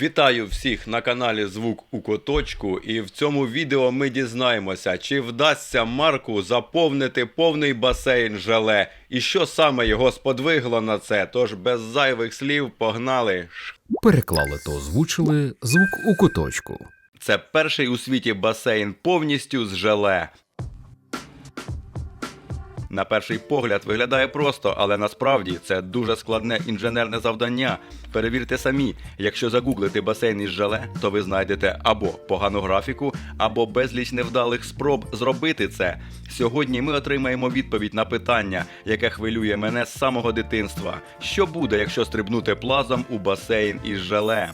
Вітаю всіх на каналі Звук у Коточку, і в цьому відео ми дізнаємося, чи вдасться Марку заповнити повний басейн желе, і що саме його сподвигло на це. Тож без зайвих слів погнали. Переклали та озвучили звук у куточку. Це перший у світі басейн повністю з желе. На перший погляд виглядає просто, але насправді це дуже складне інженерне завдання. Перевірте самі, якщо загуглити басейн із жале, то ви знайдете або погану графіку, або безліч невдалих спроб зробити це. Сьогодні ми отримаємо відповідь на питання, яке хвилює мене з самого дитинства. Що буде, якщо стрибнути плазом у басейн із желе?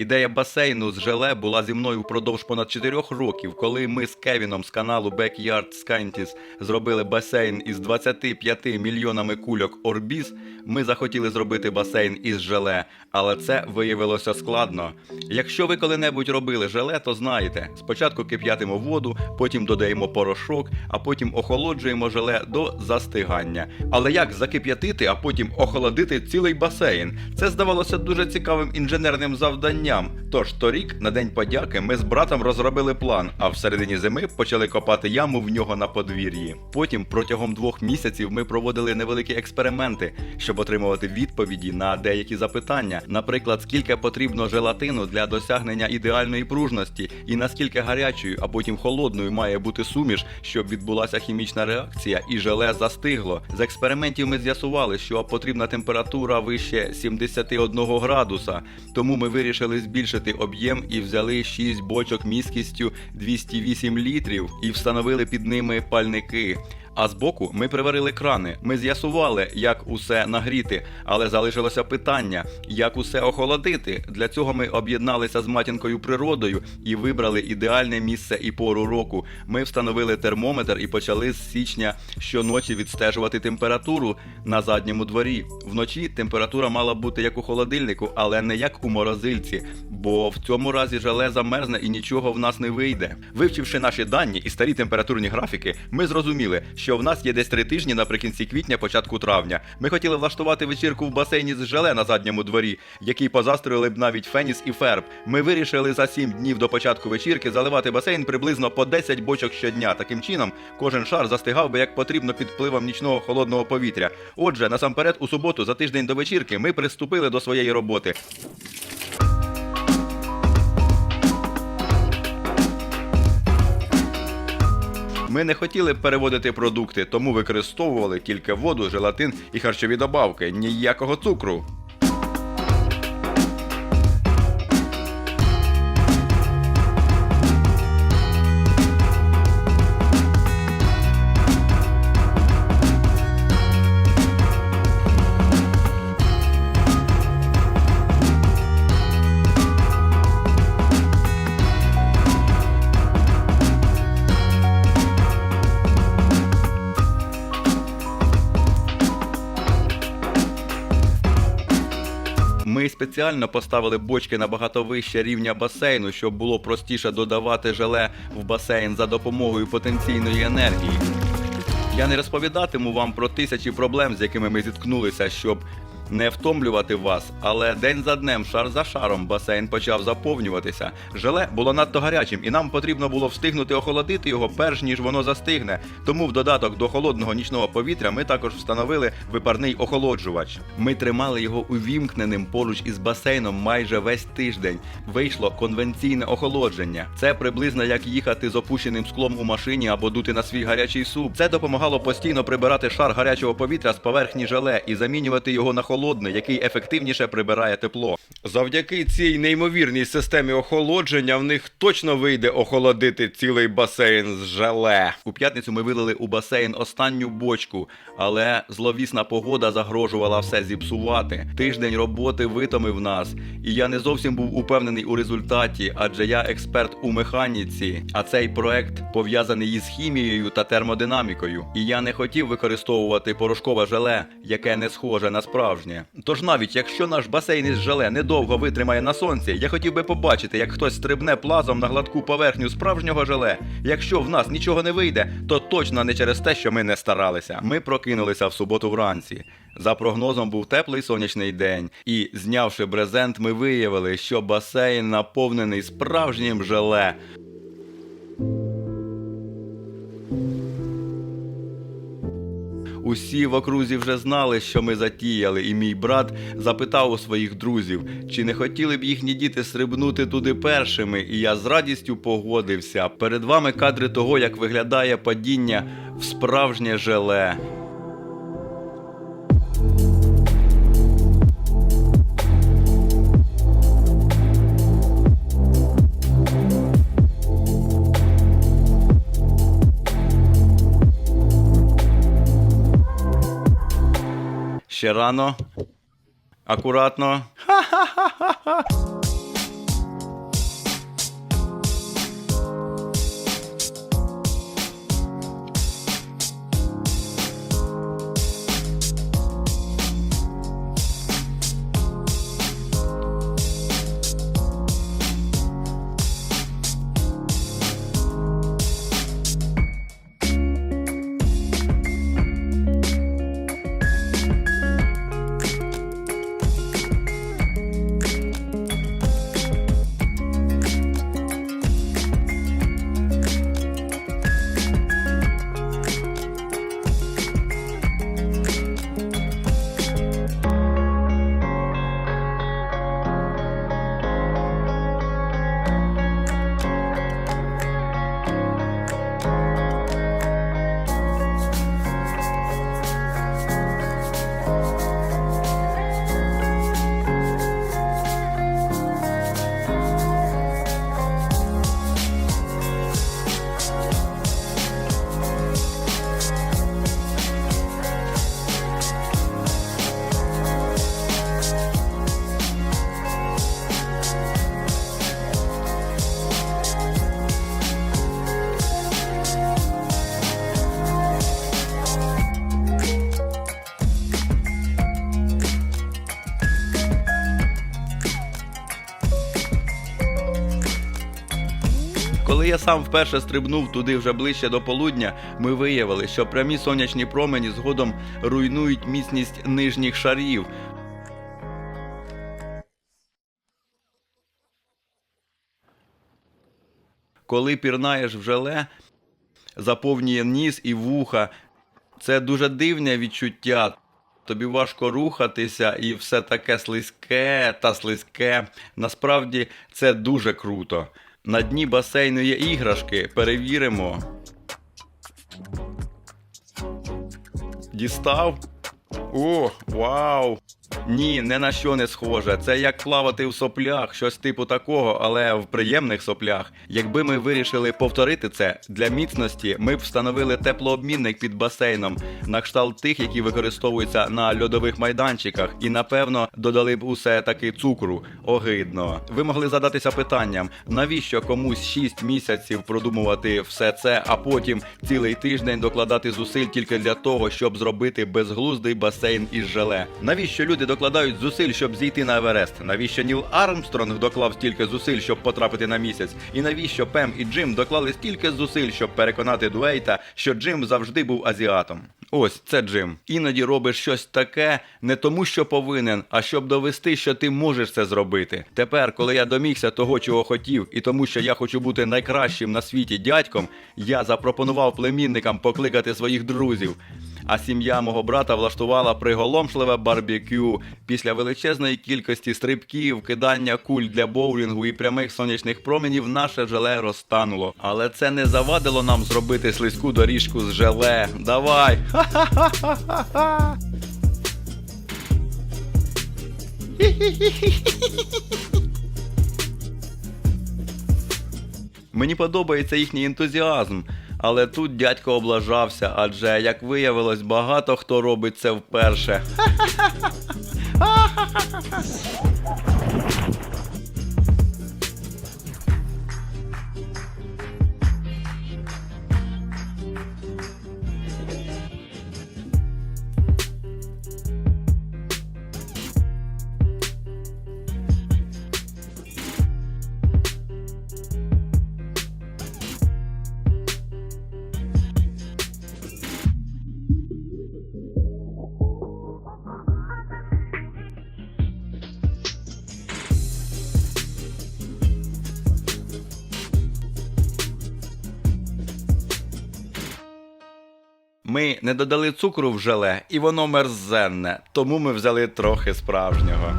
Ідея басейну з желе була зі мною впродовж понад 4 років, коли ми з Кевіном з каналу Backyard Scientist зробили басейн із 25 мільйонами кульок Орбіз. Ми захотіли зробити басейн із желе, але це виявилося складно. Якщо ви коли-небудь робили желе, то знаєте, спочатку кип'ятимо воду, потім додаємо порошок, а потім охолоджуємо желе до застигання. Але як закип'ятити, а потім охолодити цілий басейн? Це здавалося дуже цікавим інженерним завданням. Тож торік, на день подяки, ми з братом розробили план, а в середині зими почали копати яму в нього на подвір'ї. Потім протягом двох місяців ми проводили невеликі експерименти, щоб отримувати відповіді на деякі запитання. Наприклад, скільки потрібно желатину для досягнення ідеальної пружності, і наскільки гарячою, а потім холодною має бути суміш, щоб відбулася хімічна реакція і желе застигло. З експериментів ми з'ясували, що потрібна температура вище 71 градуса. Тому ми вирішили збільшити об'єм і взяли 6 бочок міськістю 208 літрів і встановили під ними пальники. А збоку ми приварили крани. Ми з'ясували, як усе нагріти, але залишилося питання, як усе охолодити. Для цього ми об'єдналися з матінкою природою і вибрали ідеальне місце і пору року. Ми встановили термометр і почали з січня щоночі відстежувати температуру на задньому дворі. Вночі температура мала бути як у холодильнику, але не як у морозильці, бо в цьому разі желе замерзне і нічого в нас не вийде. Вивчивши наші дані і старі температурні графіки, ми зрозуміли, що в нас є десь три тижні наприкінці квітня, початку травня. Ми хотіли влаштувати вечірку в басейні з желе на задньому дворі, який позастроїли б навіть Феніс і Ферб. Ми вирішили за сім днів до початку вечірки заливати басейн приблизно по 10 бочок щодня. Таким чином, кожен шар застигав би як потрібно під впливом нічного холодного повітря. Отже, насамперед, у суботу, за тиждень до вечірки, ми приступили до своєї роботи. Ми не хотіли переводити продукти, тому використовували тільки воду, желатин і харчові добавки, ніякого цукру. Ми спеціально поставили бочки набагато вище рівня басейну, щоб було простіше додавати желе в басейн за допомогою потенційної енергії. Я не розповідатиму вам про тисячі проблем, з якими ми зіткнулися, щоб не втомлювати вас, але день за днем, шар за шаром, басейн почав заповнюватися. Желе було надто гарячим, і нам потрібно було встигнути охолодити його перш ніж воно застигне. Тому в додаток до холодного нічного повітря ми також встановили випарний охолоджувач. Ми тримали його увімкненим поруч із басейном майже весь тиждень. Вийшло конвенційне охолодження. Це приблизно як їхати з опущеним склом у машині або дути на свій гарячий суп. Це допомагало постійно прибирати шар гарячого повітря з поверхні желе і замінювати його на холодний, який ефективніше прибирає тепло. Завдяки цій неймовірній системі охолодження в них точно вийде охолодити цілий басейн з желе. У п'ятницю ми вилили у басейн останню бочку, але зловісна погода загрожувала все зіпсувати. Тиждень роботи витомив нас, і я не зовсім був упевнений у результаті, адже я експерт у механіці. А цей проект пов'язаний із хімією та термодинамікою. І я не хотів використовувати порошкове желе, яке не схоже на справжнє. Тож навіть якщо наш басейн із желе не довго витримає на сонці, я хотів би побачити, як хтось стрибне плазом на гладку поверхню справжнього желе. Якщо в нас нічого не вийде, то точно не через те, що ми не старалися. Ми прокинулися в суботу вранці. За прогнозом був теплий сонячний день, і, знявши брезент, ми виявили, що басейн наповнений справжнім желе. Усі в окрузі вже знали, що ми затіяли, і мій брат запитав у своїх друзів, чи не хотіли б їхні діти стрибнути туди першими, і я з радістю погодився. Перед вами кадри того, як виглядає падіння в справжнє желе. Ще рано. Акуратно. Коли я сам вперше стрибнув туди вже ближче до полудня, ми виявили, що прямі сонячні промені згодом руйнують міцність нижніх шарів. Коли пірнаєш в желе, заповнює ніс і вуха. Це дуже дивне відчуття. Тобі важко рухатися і все таке слизьке та слизьке. Насправді це дуже круто. На дні басейну є іграшки. Перевіримо. Дістав? О, вау! Ні, не на що не схоже. Це як плавати в соплях, щось типу такого, але в приємних соплях. Якби ми вирішили повторити це для міцності, ми б встановили теплообмінник під басейном на кшталт тих, які використовуються на льодових майданчиках, і напевно додали б усе таки цукру. Огидно. Ви могли задатися питанням, навіщо комусь 6 місяців продумувати все це, а потім цілий тиждень докладати зусиль тільки для того, щоб зробити безглуздий басейн із желе. Навіщо люди докладають зусиль, щоб зійти на Еверест? Навіщо Ніл Армстронг доклав стільки зусиль, щоб потрапити на місяць? І навіщо Пем і Джим доклали стільки зусиль, щоб переконати Дуейта, що Джим завжди був азіатом? Ось це Джим. Іноді робиш щось таке не тому, що повинен, а щоб довести, що ти можеш це зробити. Тепер, коли я домігся того, чого хотів, і тому, що я хочу бути найкращим на світі дядьком, я запропонував племінникам покликати своїх друзів. А сім'я мого брата влаштувала приголомшливе барбекю після величезної кількості стрибків, кидання куль для боулінгу і прямих сонячних променів наше желе розтануло. Але це не завадило нам зробити слизьку доріжку з желе. Давай! Мені подобається їхній ентузіазм, але тут дядько облажався, адже, як виявилось, багато хто робить це вперше. Ми не додали цукру в желе, і воно мерзенне, тому ми взяли трохи справжнього.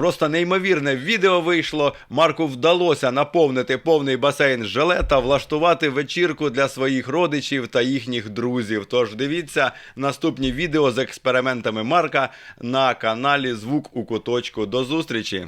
Просто неймовірне відео вийшло. Марку вдалося наповнити повний басейн желе та влаштувати вечірку для своїх родичів та їхніх друзів. Тож дивіться наступні відео з експериментами Марка на каналі Звук у куточку. До зустрічі!